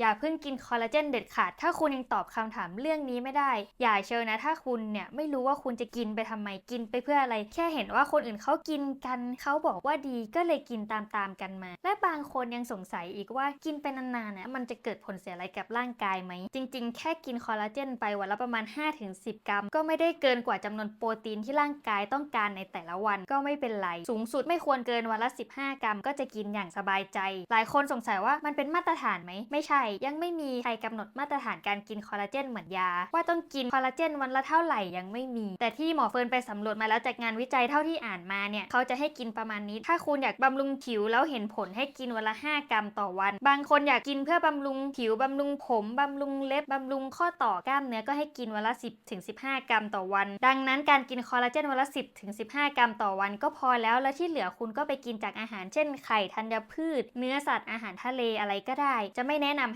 อย่าเพิ่งกินคอลลาเจนเด็ดขาด ถ้าคุณยังตอบคำถามเรื่องนี้ไม่ได้ อย่าเชิญนะ ถ้าคุณเนี่ยไม่รู้ว่าคุณจะกินไปทำไม กินไปเพื่ออะไร แค่เห็นว่าคนอื่นเขากินกัน เขาบอกว่าดี ก็เลยกินตามๆกันมา และบางคนยังสงสัยอีกว่ากินไปนานๆนะมันจะเกิดผลเสียอะไรกับร่างกายไหม จริง ๆ แค่กินคอลลาเจนไปวันละประมาณ 5-10 กรัม ก็ไม่ได้เกินกว่าจำนวนโปรตีนที่ร่างกายต้องการในแต่ละวันก็ไม่เป็นไร สูงสุดไม่ควรเกินวันละ 15 กรัม ก็จะกินอย่างสบายใจ หลายคนสงสัยว่ามันเป็นมาตรฐานไหม ไม่ใช่ยังไม่มีใครกำหนดมาตรฐานการกินคอลลาเจนเหมือนยา ว่าต้องกินคอลลาเจนวันละเท่าไหร่ยังไม่มี แต่ที่หมอเฟิร์นไปสำรวจมาแล้วจากงานวิจัยเท่าที่อ่านมาเนี่ยเขาจะให้กินประมาณนี้ถ้าคุณอยากบำรุงผิวแล้วเห็นผลให้กินวันละ 5 กรัมต่อวัน บางคนอยากกินเพื่อบำรุงผิวบำรุงผมบำรุงเล็บบำรุงข้อต่อกล้ามเนื้อก็ให้กินวันละ 10ถึง15 กรัมต่อวัน ดังนั้นการกินคอลลาเจนวันละ 10ถึง15 กรัมต่อวัน ก็พอแล้วแล้วที่เหลือคุณก็ไปกินจากอาหารเช่นไข่ธัญพืช เนื้อสัตว์อาหารทะเลอะไรก็ได้ จะไม่แนะนำให้